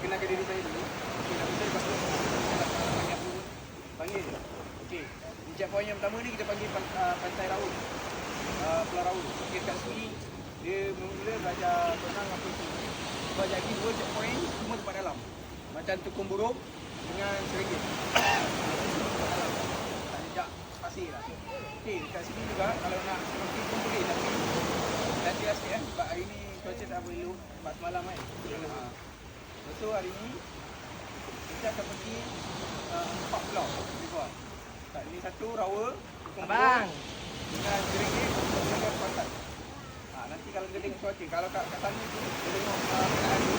kenalkan diri saya dulu. Okey, nama saya uh, panggil pun. Panggil. Okey. Di checkpoint yang pertama ni kita panggil pan- uh, Pantai Raut. Uh, Pulau Raut. Okey, kat sini dia mula belajar berenang apa tu. Sebab jadi dua checkpoint semua tempat dalam. Macam tukung burung dengan serenggit. Tak jejak pasir lah. Okey, dekat sini juga kalau nak snorkeling pun boleh tapi nanti lah sikit kan sebab hari ni cuaca tak boleh elok sebab semalam kan. Ha. Tu hari ni kita akan pergi uh, empat pulau lebih kurang. Tak, ni satu rawa, Abang. dengan serenggit dengan pantai. Ha, nanti kalau kita tengok cuaca, kalau kat, kat sana tu kita tengok uh, keadaan tu.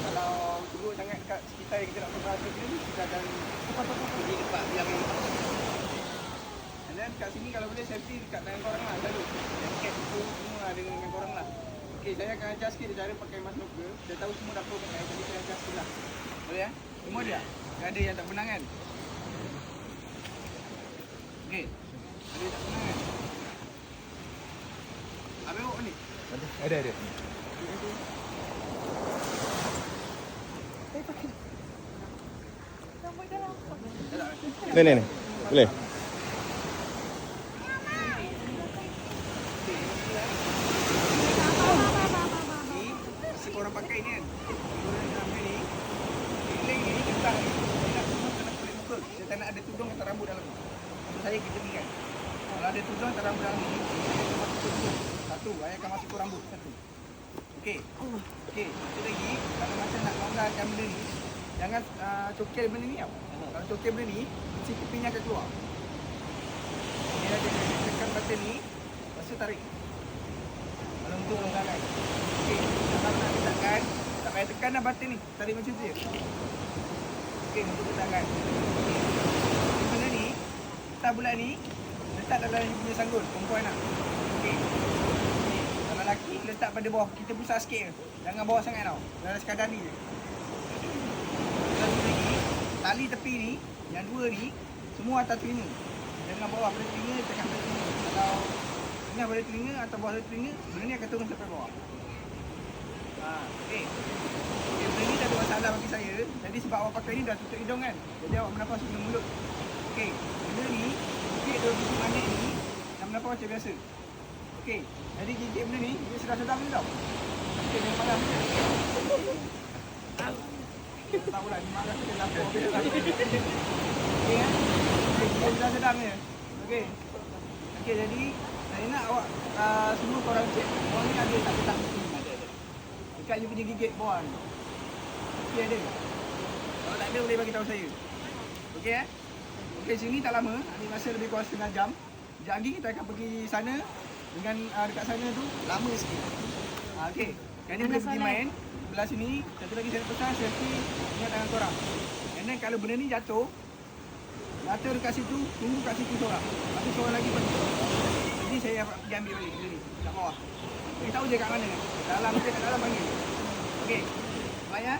Kalau teruk sangat kat sekitar yang kita nak pergi ni, kita akan pergi tempat yang And then kat sini kalau boleh safety dekat tangan korang lah selalu. Jaket tu semua ada dengan korang lah. Okay, saya akan ajar sikit cara pakai mask snorkel. Saya tahu semua dapur pakai, jadi saya ajar sikit lah. Boleh eh? Semua dia? Tak ada yang tak pernah kan? Okay. Ada yang tak pernah kan? Habis awak ni? Ada ada. Ni ni ni. Boleh. Ni mesti korang pakai ni kan. Nak ambil ni. Feeling ni kentang ni. Saya nak tudung kena kulit muka. Saya tak nak ada tudung atau rambut dalam ni. Saya kita ni kan. Kalau ada tudung atau rambut dalam ni. Satu, saya akan masuk rambut. Satu. Okey. Okey, satu lagi. Kalau macam nak longgarkan benda ni, jangan uh, cokil benda ni tau. Kalau cokil benda ni, si kepingnya akan keluar. Dia ada tekan button ni, lepas tu tarik. Kalau untuk longgarkan. Okey, kalau nak letakkan, tak payah tekan dah button ni. Tarik macam tu je. Okey, untuk letakkan. Okey. Ni Benda ni, letak bulat ni, letak dalam dia punya sanggul, perempuan lah. Okey. Okey, Kalau lelaki, letak pada bawah. Kita pusat sikit je. Jangan bawah sangat tau. Dalam sekadar ni je. Lagi, tali tepi ni, yang dua ni, semua atas telinga. Jangan bawah pada telinga, tekan pada telinga. Kalau tengah pada telinga atau bawah pada telinga, benda ni akan turun sampai bawah. Ha, okay. okay. Benda ni tak ada masalah bagi saya. Jadi sebab awak pakai ni dah tutup hidung kan. Jadi awak bernafas guna mulut. Okey, benda ni, gigit dua biji manik ni, nak bernafas macam biasa. Okey, jadi gigit benda ni, dia sedap-sedap ni tau. Okey, jangan marah. Tak pula, ni marah kita lapor. Okey, kan? Dia sedap-sedap ni. Okey. Okey, jadi saya nak awak uh, semua korang cek. Korang ni ada tak sini? Ada, ada. Dekat you punya gigit ni. Okey, ada. Kalau tak ada, boleh bagi tahu saya. Okey, eh? Okey, sini tak lama. Ambil masa lebih kurang setengah jam. Sekejap lagi kita akan pergi sana. Dengan uh, dekat sana tu, lama sikit. Uh, Okey. Ni boleh pergi main. Sebelah sini, satu lagi saya pesan, safety ingat tangan korang. Then kalau benda ni jatuh, jatuh dekat situ, tunggu kat situ seorang. Lepas tu lagi pergi. Jadi saya pergi ambil balik benda ni, kat bawah. Bagi tahu je kat mana. Dalam, kita kat dalam panggil. Okey. Baik ya?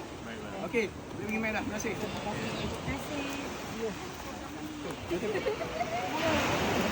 Okey, boleh pergi main dah. Terima kasih. Terima kasih.